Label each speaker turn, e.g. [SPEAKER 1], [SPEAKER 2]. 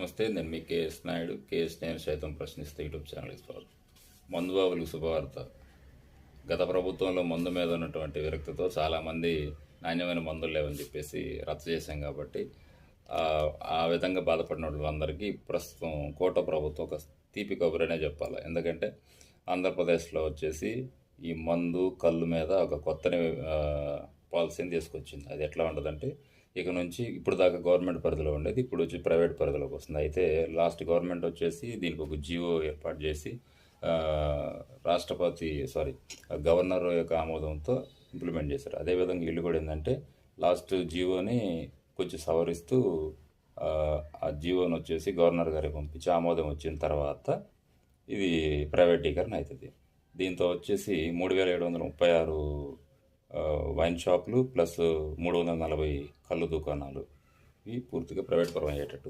[SPEAKER 1] నమస్తే నేను మీ KS Naidu. KS నేను సైతం ప్రశ్నిస్తే యూట్యూబ్ ఛానల్ స్వాగతం. మందుబాబులకు శుభవార్త. గత ప్రభుత్వంలో మందు మీద ఉన్నటువంటి విరక్తితో చాలామంది నాణ్యమైన మందులు లేవని చెప్పేసి రద్దు చేశాం కాబట్టి ఆ, ఆ విధంగా బాధపడిన వాళ్ళందరికీ ప్రస్తుతం కోట ప్రభుత్వం ఒక తీపి కబురనే చెప్పాలి. ఎందుకంటే ఆంధ్రప్రదేశ్లో వచ్చేసి ఈ మందు కళ్ళు మీద ఒక కొత్త పాలసీని తీసుకొచ్చింది. అది ఎట్లా ఉంటుందంటే ఇక నుంచి ఇప్పుడు దాకా గవర్నమెంట్ పరిధిలో ఉండేది ఇప్పుడు వచ్చి ప్రైవేట్ పరిధిలోకి వస్తుంది. అయితే లాస్ట్ గవర్నమెంట్ వచ్చేసి దీనికి ఒక జియో ఏర్పాటు చేసి రాష్ట్రపతి సారీ గవర్నర్ యొక్క ఆమోదంతో ఇంప్లిమెంట్ చేశారు. అదేవిధంగా వీళ్ళు కూడా ఏంటంటే లాస్ట్ జియోని కొంచెం సవరిస్తూ ఆ, జియోని వచ్చేసి గవర్నర్ గారికి పంపించి ఆమోదం వచ్చిన తర్వాత ఇది ప్రైవేటీకరణ అవుతుంది. దీంతో వచ్చేసి మూడు వేల ఏడు వందల ముప్పై ఆరు వైన్ షాపులు ప్లస్ మూడు వందల నలభై కళ్ళు దుకాణాలు ఇవి పూర్తిగా ప్రైవేట్ పరం అయ్యేటట్టుంది